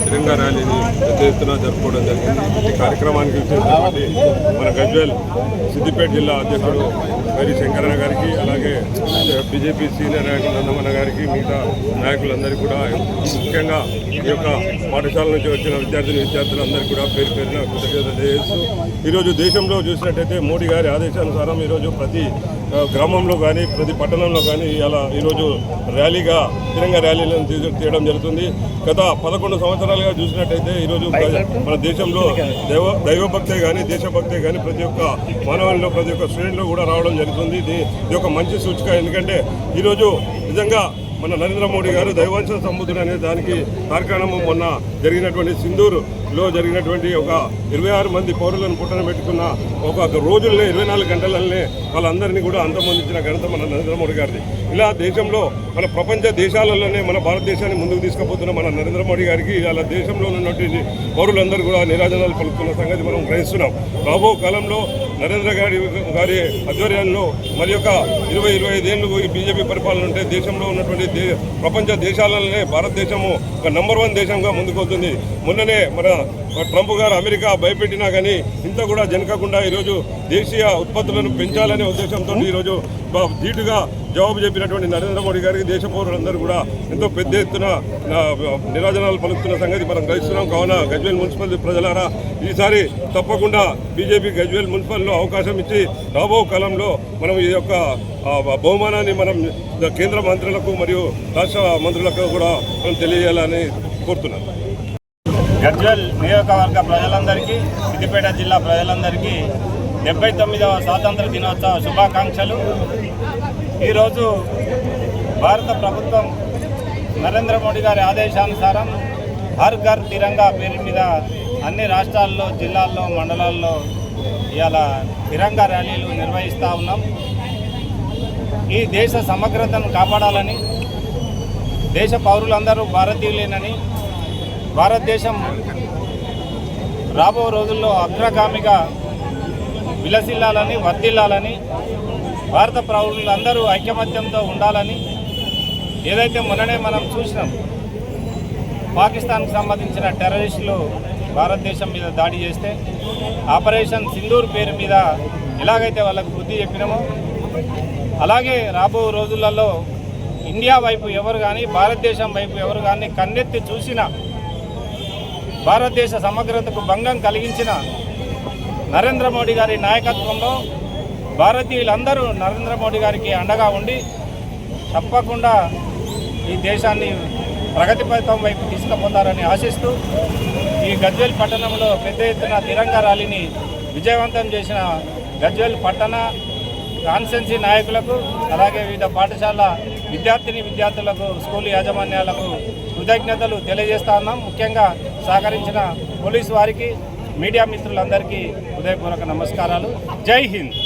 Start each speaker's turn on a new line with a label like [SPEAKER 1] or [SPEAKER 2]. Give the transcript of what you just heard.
[SPEAKER 1] తిరంగా ర్యాలీని పెద్ద ఎత్తున జరుపుకోవడం జరిగింది. ఈ కార్యక్రమానికి వచ్చేసినటువంటి మన గజ్వేల్ సిద్దిపేట జిల్లా అధ్యక్షుడు మరి శంకరన్న గారికి అలాగే బీజేపీ సీనియర్ నాయకులు నందమన్న గారికి మిగతా నాయకులందరికీ కూడా ముఖ్యంగా ఈ యొక్క పాఠశాల నుంచి వచ్చిన విద్యార్థిని విద్యార్థులందరికీ కూడా పేరు పేరున కృతజ్ఞత తెలియజేస్తూ ఈరోజు దేశంలో చూసినట్టయితే మోడీ గారి ఆదేశానుసారం ఈరోజు ప్రతి గ్రామంలో కానీ ప్రతి పట్టణంలో కానీ ఇలా ఈరోజు ర్యాలీగా తిరంగా ర్యాలీలను తీయడం జరుగుతుంది. గత పదకొండు సంవత్సరాలుగా చూసినట్టయితే ఈరోజు మన దేశంలో దైవ దైవభక్తే కానీ దేశభక్తే కానీ ప్రతి ఒక్క మానవుల్లో ప్రతి ఒక్క స్టూడెంట్లో కూడా రావడం జరుగుతుంది. ఇది ఇది ఒక మంచి సూచిక. ఎందుకంటే ఈరోజు నిజంగా మన నరేంద్ర మోడీ గారు దైవాంశ సంబుద్ధుడు అనే దానికి కార్యక్రమం మొన్న జరిగినటువంటి సింధూరు లో జరిగినటువంటి ఒక ఇరవై ఆరు మంది పౌరులను పుట్టన పెట్టుకున్న ఒక రోజుల్నే ఇరవై నాలుగు గంటలనే వాళ్ళందరినీ కూడా అంతమొందించిన ఘనత మన నరేంద్ర మోడీ గారిది. ఇలా దేశంలో మన ప్రపంచ దేశాలలోనే మన భారతదేశాన్ని ముందుకు తీసుకుపోతున్న మన నరేంద్ర మోడీ గారికి ఇలా దేశంలో ఉన్నటువంటి పౌరులందరూ కూడా నిరాజనాలు పలుకుతున్న సంగతి మనం గ్రహిస్తున్నాం. రాబో కాలంలో నరేంద్ర గారి గారి ఆధ్వర్యంలో మరి యొక్క ఇరవై ఇరవై ఐదేళ్ళు ఈ బీజేపీ పరిపాలన ఉంటే దేశంలో ఉన్నటువంటి దే ప్రపంచ దేశాలలోనే భారతదేశము ఒక నంబర్ వన్ దేశంగా ముందుకు అవుతుంది మొన్ననే మన ట్రంప్ గారు అమెరికా భయపెట్టినా కానీ ఇంత కూడా జనకకుండా ఈరోజు దేశీయ ఉత్పత్తులను పెంచాలనే ఉద్దేశంతో ఈరోజు ధీటుగా జవాబు చెప్పినటువంటి నరేంద్ర మోడీ గారికి దేశ పౌరులందరూ కూడా ఎంతో పెద్ద ఎత్తున నిరాజనాలు పలుకుతున్న సంగతి మనం గ్రహిస్తున్నాం. కావున గజ్వేల్ మున్సిపల్ ప్రజలారా ఈసారి తప్పకుండా బీజేపీ గజ్వేల్ మున్సిపల్లో అవకాశం ఇచ్చి రాబో కాలంలో మనం ఈ యొక్క బహుమానాన్ని మనం కేంద్ర మంత్రులకు మరియు రాష్ట్ర మంత్రులకు కూడా మనం తెలియజేయాలని కోరుతున్నాను.
[SPEAKER 2] గజ్వెల్ నియోజకవర్గ ప్రజలందరికీ సిద్దిపేట జిల్లా ప్రజలందరికీ డెబ్బై తొమ్మిదవ స్వాతంత్ర దినోత్సవ శుభాకాంక్షలు. ఈరోజు భారత ప్రభుత్వం నరేంద్ర మోడీ గారి ఆదేశానుసారం హర్ ఘర్ తిరంగా పేరు మీద అన్ని రాష్ట్రాల్లో జిల్లాల్లో మండలాల్లో ఇవాళ తిరంగా ర్యాలీలు నిర్వహిస్తూ ఉన్నాం. ఈ దేశ సమగ్రతను కాపాడాలని దేశ పౌరులందరూ భారతీయులేనని భారతదేశం రాబో రోజుల్లో అగ్రగామిగా విలసిల్లాలని వర్దిల్లాలని భారత ప్రౌఢులందరూ ఐకమత్యంతో ఉండాలని ఏదైతే మొన్ననే మనం చూసినాం పాకిస్తాన్కి సంబంధించిన టెర్రరిస్టులు భారతదేశం మీద దాడి చేస్తే ఆపరేషన్ సింధూర్ పేరు మీద ఎలాగైతే వాళ్ళకు బుద్ధి చెప్పినామో అలాగే రాబో రోజులలో ఇండియా వైపు ఎవరు కానీ భారతదేశం వైపు ఎవరు కానీ కన్నెత్తి చూసినా భారతదేశ సమగ్రతకు భంగం కలిగించిన నరేంద్ర మోడీ గారి నాయకత్వంలో భారతీయులందరూ నరేంద్ర మోడీ గారికి అండగా ఉండి తప్పకుండా ఈ దేశాన్ని ప్రగతి పథకం వైపు తీసుకుపోతారని ఆశిస్తూ ఈ గజ్వేల్ పట్టణంలో పెద్ద ఎత్తున తిరంగా ర్యాలీని విజయవంతం చేసిన గజ్వేల్ పట్టణ కాన్సెన్సీ నాయకులకు అలాగే వివిధ పాఠశాల విద్యార్థిని విద్యార్థులకు స్కూల్ యాజమాన్యాలకు కృతజ్ఞతలు తెలియజేస్తా ఉన్నాం. ముఖ్యంగా సహకరించిన పోలీసు వారికి మీడియా మిత్రులందరికీ హృదయపూర్వక నమస్కారాలు. జై హింద్.